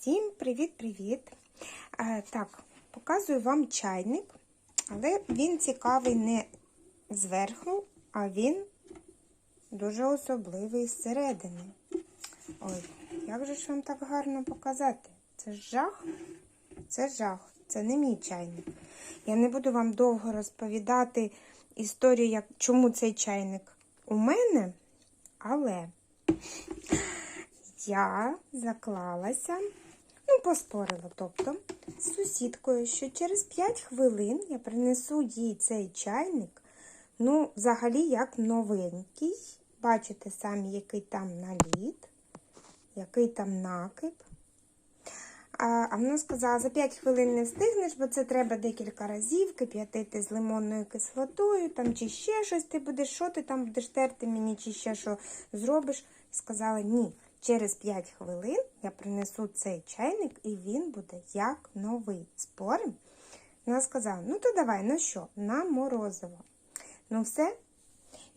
Всім привіт-привіт! Е, Так, показую вам чайник, але він цікавий не зверху, а він дуже особливий зсередини. Ой, як же ж вам так гарно показати? Це жах? Це жах, це не мій чайник. Я не буду вам довго розповідати історію, як, чому цей чайник у мене, але я заклалася, поспорила, тобто, з сусідкою, що через 5 хвилин я принесу їй цей чайник, ну, взагалі, як новенький. Бачите самі, який там наліт, який там накип. А вона сказала, за 5 хвилин не встигнеш, бо це треба декілька разів кип'ятити з лимонною кислотою, там чи ще щось ти будеш, що ти там будеш терти мені, чи ще що зробиш. Сказала, ні, через 5 хвилин я принесу цей чайник і він буде як новий. Спорим? Вона сказала, ну то давай, ну що, на морозиво. Ну все,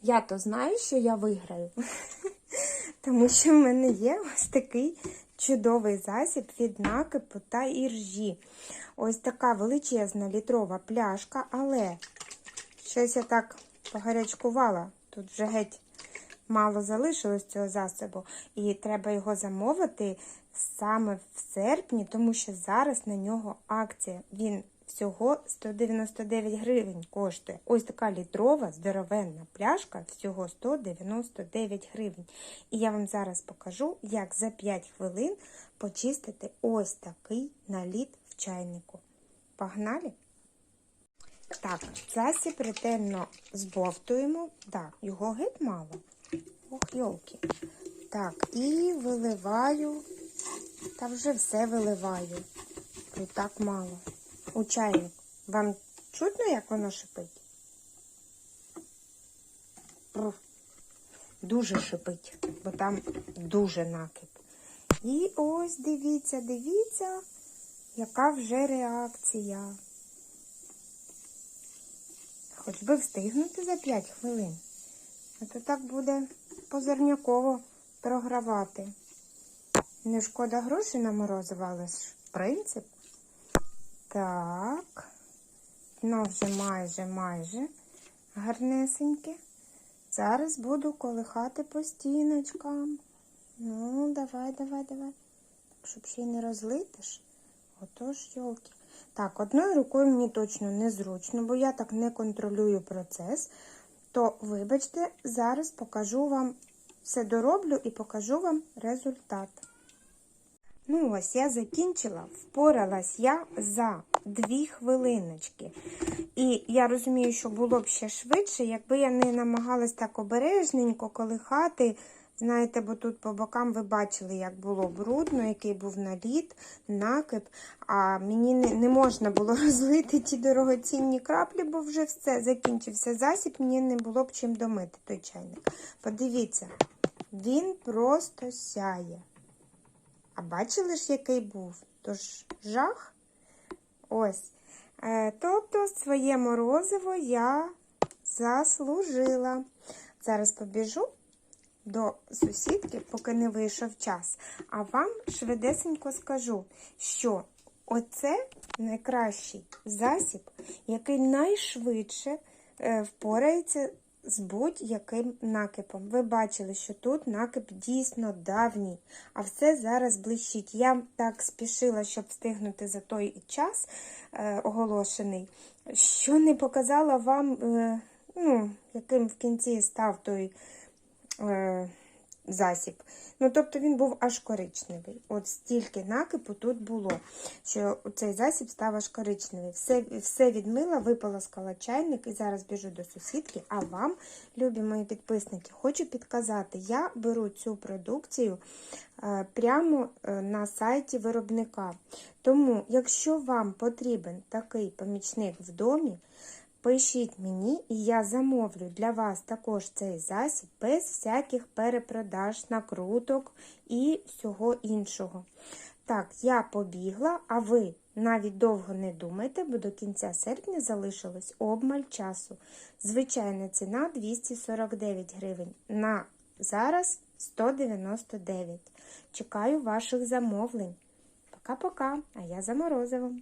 я то знаю, що я виграю. Тому що в мене є ось такий чудовий засіб від накипу та іржі. Ось така величезна літрова пляшка, але щось я так погарячкувала. Тут вже геть мало залишилось цього засобу. І треба його замовити саме в серпні, тому що зараз на нього акція. Він всього 199 гривень коштує. Ось така літрова здоровенна пляшка, всього 199 гривень. І я вам зараз покажу, як за 5 хвилин почистити ось такий наліт в чайнику. Погнали? Так, засіб ретельно збовтуємо. Так, його геть мало. Ох, йолки. Так, і виливаю, та вже все виливаю. Тут так мало. У чайник. Вам чутно, як воно шипить? Дуже шипить, бо там дуже накип. І ось дивіться, дивіться, яка вже реакція. Хоч би встигнути за 5 хвилин. А то так буде позерняково програвати. Не шкода грошей на морозиво, але ж принцип. Так, ну вже майже, майже гарнесеньке. Зараз буду колихати по стіночкам. Ну, давай, давай, давай. Щоб ще й не розлитиш. Отож, йолки. Так, одною рукою мені точно незручно, бо я так не контролюю процес. То, вибачте, зараз покажу вам все дороблю і покажу вам результат. Ну, ось я закінчила, впоралась я за дві хвилиночки. І я розумію, що було б ще швидше, якби я не намагалась так обережненько колихати. Знаєте, бо тут по бокам ви бачили, як було брудно, який був наліт, накип. А мені не, не можна було розлити ті дорогоцінні краплі, бо вже все, закінчився засіб, мені не було б чим домити той чайник. Подивіться, він просто сяє. А бачили ж, який був? Тож жах? Ось. Е, тобто, своє морозиво я заслужила. Зараз побіжу до сусідки, поки не вийшов час. А вам швидесенько скажу, що оце найкращий засіб, який найшвидше е, впорається з будь-яким накипом. Ви бачили, що тут накип дійсно давній, а все зараз блищить. Я так спішила, щоб встигнути за той час е, оголошений, що не показала вам, е, ну, яким в кінці став той е, засіб. Ну, тобто він був аж коричневий. От стільки накипу тут було, що цей засіб став аж коричневий. Все все відмила, виполоскала чайник і зараз біжу до сусідки. А вам, любі мої підписники, хочу підказати, я беру цю продукцію е, прямо е, на сайті виробника. Тому, якщо вам потрібен такий помічник в домі, Пишіть мені, і я замовлю для вас також цей засіб без всяких перепродаж, накруток і всього іншого. Так, я побігла, а ви навіть довго не думайте, бо до кінця серпня залишилось обмаль часу. Звичайна ціна 249 гривень. На зараз 199. Чекаю ваших замовлень. Пока-пока, а я за морозивом.